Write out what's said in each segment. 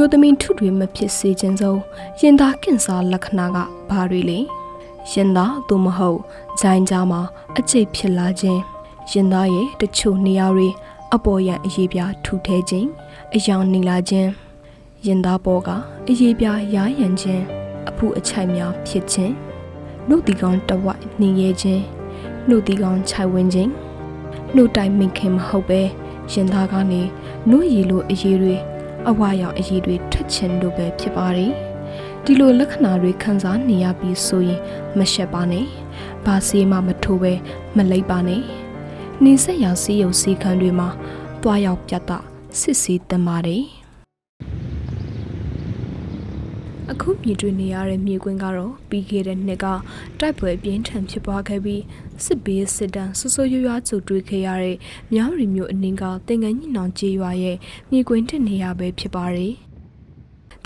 မျိုးသမီးထုတွေမဖြစ်စေခြင်းစုံရင်သားကင်ဆာလက္ခဏာကဘာတွေလဲရင်သားသို့မဟုတ်ဂျိုင်းကြားမှာအကျိတ်ဖြစ်လာခြင်းရင်သားရဲ့တချို့နေရာတွေအပေါ်ရန်အရေးပြားထူထဲခြင်းအယောင်နေလာခြင်းရင်သားပေါ်ကအရေးပြားရားရန်ခြင်းအဖူအချိုက်များဖြစ်ခြင်းနှုတ်ဒီကောင်တဝိုက်နှင်းရဲခြင်းနှုတ်ဒီကောင်ခြိုက်ဝင်းခြင်းနှုတ်တိုင်မိခင်မဟုတ်ပဲရင်သားကနေနှုတ်ရည်လိုအရေးတွေ အဝါရောင်အရေးတွေထွက်ခြင်းတို့ပဲဖြစ်ပါတယ်ဒီလိုလက္ခဏာတွေခံစားနေရပြီးဆိုရင်မရှက်ပါနဲ့ဘာစီမှမထိုးပဲမလိပ်ပါနဲ့နေဆက်ရာစီးရုံစီခံတွေမှာတွားရောက်ပြတ်တာစစ်စီတင်ပါတယ် အခုမြည်တွေ့နေရတဲ့မြေကွင်းကတော့ပြီးခဲ့တဲ့နှစ်ကတိုက်ပွဲအပြင်းထန်ဖြစ်ပွားခဲ့ပြီးစစ်ဘေးစစ်တမ်းဆူဆူရွရွကြုံတွေ့ခဲ့ရတဲ့မြောင်းရီမျိုးအနည်းကတင်ငန်းညင်အောင်ကြေးရွာရဲ့မြေကွင်းတစ်နေရာပဲဖြစ်ပါတယ်။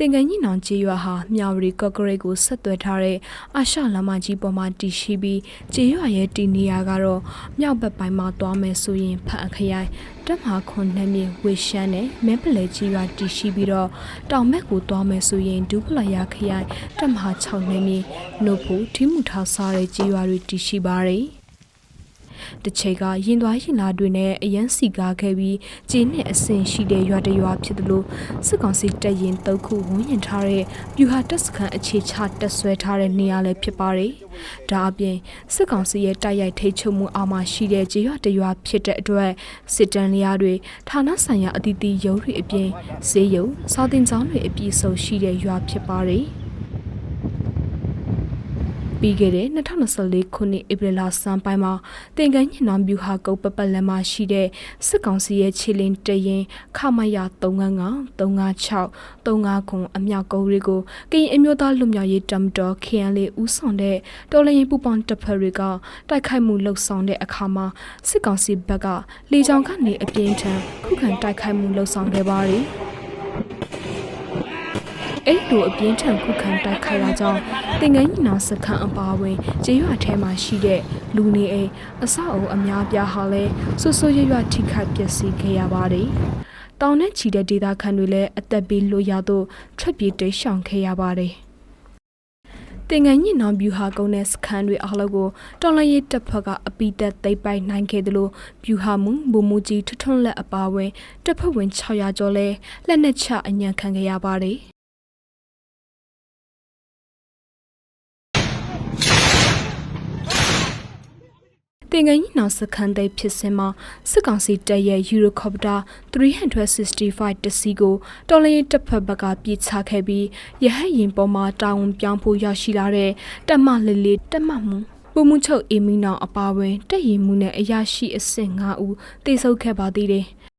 တင်ငန်းညင်အောင်ကြေးရွာဟာမြောင်းရီကော့ကရိတ်ကိုဆက်သွယ်ထားတဲ့အာရှလမ်းမကြီးပေါ်မှာတည်ရှိပြီးကြေးရွာရဲ့တည်နေရာကတော့မြောက်ဘက်ပိုင်းမှာသွားမယ်ဆိုရင်ဖန်ခရိုင်တက်မဟာခွန်နှမ်းမြေဝေရှမ်းနဲ့မဲပလဲကြီးရွာတည်ရှိပြီးတော့တောင်ဘက်ကိုသွားမယ်ဆိုရင်ဒူးပလာယာခရိုင်တက်မဟာ6နှမ်းမြေနှုတ်ဖို့ထိမှုထားစားတဲ့ကြီးရွာတွေတည်ရှိပါတယ် တစ်ချိန်ကရင်သွားရင်လာတွေနဲ့အရန်စီကားခဲ့ပြီးဂျင်းနဲ့အဆင်ရှိတဲ့ရွာတရွာဖြစ်သလိုစစ်ကောင်စီတပ်ရင်တုတ်ခုဝန်းရင်ထားတဲ့ပြူဟာတပ်စခန်းအခြေချတက်ဆွဲထားတဲ့နေရာလည်းဖြစ်ပါတယ်။ဒါအပြင်စစ်ကောင်စီရဲ့တိုက်ရိုက်ထိတ်ချုပ်မှုအောက်မှာရှိတဲ့ကြေးရွာတရွာဖြစ်တဲ့အတွက်စစ်တမ်းလျားတွေဌာနဆိုင်ရာအသီးသီးရုံးတွေအပြင်ဈေးရုံစာတင်ကျောင်းတွေအပြည့်စုံရှိတဲ့ရွာဖြစ်ပါတယ်။ ပြီးခဲ့တဲ့2024ခုနှစ်ဧပြီလစံပိုင်းမှာတင်ကန်းညင်နောင်ဗျူဟာကုတ်ပပတ်လမ်းမှာရှိတဲ့စစ်ကောင်စီရဲ့ခြေလင်းတရင်ခမရ395 356 35ခုအမြောက်ကုန်းတွေကိုကရင်အမျိုးသားလူမျိုးရေးတမ်တော် KN လေးဦးဆောင်တဲ့တော်လရင်ပူပေါင်းတပ်ဖွဲ့တွေကတိုက်ခိုက်မှုလှုပ်ဆောင်တဲ့အခါမှာစစ်ကောင်စီဘက်ကလေကြောင်းကနေအပြင်းထန်ခုခံတိုက်ခိုက်မှုလှုပ်ဆောင်ခဲ့ပါတယ်။ အဲ့လိုအပြင်းထန်ခုခံတိုက်ခိုက်တာကြောင့်တင်ငန်းညီနောင်စခန်းအပါအဝင်ကျေးရွာထဲမှာရှိတဲ့လူနေအိမ်အဆောက်အုံအများပြားဟာလည်းဆွဆွရွရွထိခိုက်ပျက်စီးခဲ့ရပါတယ်။တောင်နဲ့ချီတဲ့ဒေသခံတွေလည်းအသက်ပေးလို့ရတော့ထွက်ပြေးတိတ်ရှောင်ခဲ့ရပါတယ်။တင်ငန်းညင်နောင်ဗျူဟာကုန်းတဲ့စခန်းတွေအားလုံးကိုတော်လရေးတပ်ဖွဲ့ကအပိသက်သိပ်ပိုက်နိုင်ခဲ့တယ်လို့ဗျူဟာမှုဘုံမူကြီးထွထွန်းလက်အပါဝင်တပ်ဖွဲ့ဝင်600ကျော်လဲလက်နက်ချအညံခံခဲ့ရပါတယ်။ တင်ငန်းကြီးနောက်စခန်းသိမ်းဖြစ်စဉ်မှာစစ်ကောင်စီတပ်ရဲ့ယူရိုကော်ပတာ365တစီးကိုတော်လရင်တပ်ဖက်ဘက်ကပြစ်ချခဲ့ပြီးရဟတ်ရင်ပေါ်မှာတာဝန်ပြောင်းဖို့ရရှိလာတဲ့တက်မလေးလေးတက်မမှုပုံမှုချုပ်အီမီနောင်အပါဝင်တက်ရင်မှုနဲ့အရာရှိအဆင့်5ဦးတိစုပ်ခဲ့ပါသေးတယ်။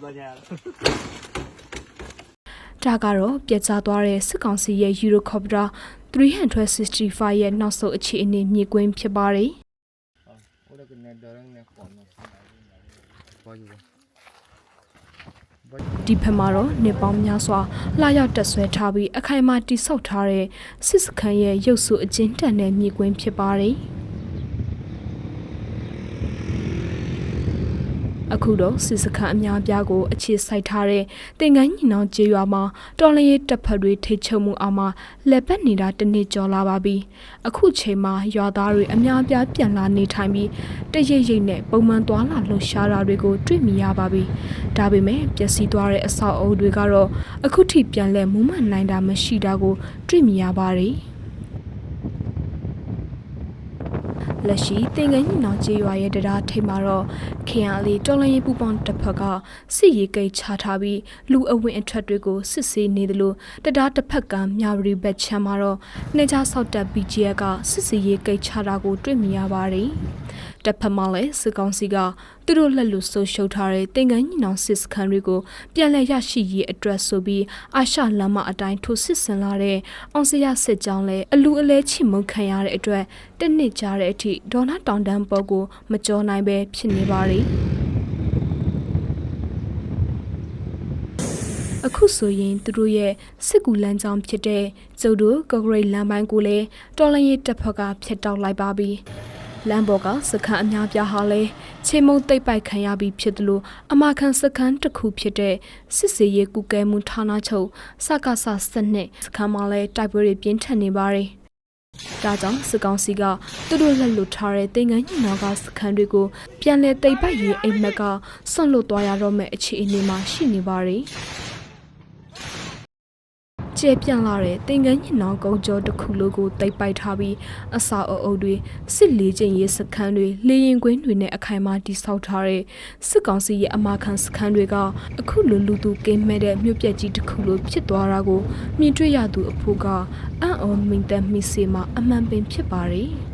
Voy a bañar. ဒါကတော့ပြက်ကြားသွားတဲ့စစ်ကောင်စီရဲ့ Eurocopter 365ရဲ့နောက်ဆုံးအခြေအနေမြေကွင်းဖြစ်ပါတယ်။ Ahora que me darán me cuando. Voy a ဒီဖက်မှာတော့နေပေါင်းများစွာလှရောက်တက်ဆွဲထားပြီးအခိုင်အမာတိဆောက်ထားတဲ့စစ်စခန်းရဲ့ရုပ်စုအကျဉ်းတန်တဲ့မြေကွင်းဖြစ်ပါတယ်။ အခုတော့စစ်စခန်းအများပြားကိုအခြေစိုက်ထားတဲ့တင်ကန်းညီနောင်ကျေးရွာမှာတော်လရေးတပ်ဖက်တွေထိချုံမှုအောင်မှာလက်ပတ်နေတာတနစ်ကျော်လာပါပြီအခုချိန်မှာရွာသားတွေအများပြားပြန်လာနေထိုင်ပြီးတရိပ်ရိပ်နဲ့ပုံမှန်သွားလာလှုပ်ရှားတာတွေကိုတွေ့မြင်ရပါပြီဒါပေမဲ့ပျက်စီးသွားတဲ့အဆောက်အအုံတွေကတော့အခုထိပြန်လဲမူးမှန်နိုင်တာမရှိတာကိုတွေ့မြင်ရပါတယ် လက်ရှိတင်ငန်းညီနောင်ကျေးရွာရဲ့တရားထိပ်မှာတော့ခရန်အလေးတော်လရင်ပူပေါင်းတစ်ဖက်ကစစ်ရေးကိတ်ချထားပြီးလူအဝင်အထွက်တွေကိုစစ်ဆေးနေတယ်လို့တရားတစ်ဖက်ကမြရီဘက်ချမ်းမှာတော့နှကြားဆောက်တပ် BGF ကစစ်စီရေးကိတ်ချတာကိုတွေ့မြင်ရပါတယ်။ တစ်ဖက်မှာလည်းစစ်ကောင်စီကသူတို့လက်လူဆိုးရှုပ်ထားတဲ့တင်ကန်းညီနောင်စစ်စခန်းတွေကိုပြန်လည်ရရှိရေးအတွက်ဆိုပြီးအာရှလမ်းမအတိုင်းထိုးစစ်ဆင်လာတဲ့အောင်စရစစ်ကြောင်းလည်းအလူအလဲချစ်မုန်းခံရတဲ့အတွက်တစ်နှစ်ကြာတဲ့အထိဒေါနာတောင်တန်းပေါ်ကိုမကြောနိုင်ပဲဖြစ်နေပါလေ။အခုဆိုရင်သူတို့ရဲ့စစ်ကူလမ်းကြောင်းဖြစ်တဲ့ကျုပ်တို့ကော့ဂရိတ်လမ်းပိုင်းကိုလည်းတော်လန်ရေးတပ်ဖက်ကဖျက်တောက်လိုက်ပါပြီ။ လမ်းပေါ်ကစခန်းအများပြားဟာလည်းချေမုံတိတ်ပိုက်ခံရပြီးဖြစ်တယ်လို့အမခံစခန်းတစ်ခုဖြစ်တဲ့စစ်စေးရေးကုကဲမှုဌာနချုပ်စကစစနစ်စခန်းမှာလည်းတိုက်ပွဲတွေပြင်းထန်နေပါတယ်။ဒါကြောင့်စစ်ကောင်စီကသူတို့လက်လွတ်ထားတဲ့တင်ငန်းညင်နာကစခန်းတွေကိုပြန်လည်တိတ်ပိုက်ရေးအိမ်မက်ကဆွန့်လွတ်သွားရတော့မယ့်အခြေအနေမှာရှိနေပါတယ်။ ကျေပြန့်လာတဲ့တင်ငန်းညင်နောင်ကုန်းကျော်တစ်ခုလိုကိုတိတ်ပိုက်ထားပြီးအစာအုပ်အုပ်တွေစစ်လေးကျင်ရေးစခန်းတွေလေရင်ကွင်းတွေနဲ့အခိုင်အမာတိဆောက်ထားတဲ့စစ်ကောင်စီရဲ့အမာခံစခန်းတွေကအခုလိုလူသူကင်းမဲ့တဲ့မြို့ပြက်ကြီးတစ်ခုလိုဖြစ်သွားတာကိုမြင်တွေ့ရသူအဖို့ကအံ့ဩမိန်သက်မိစေမှာအမှန်ပင်ဖြစ်ပါတယ်။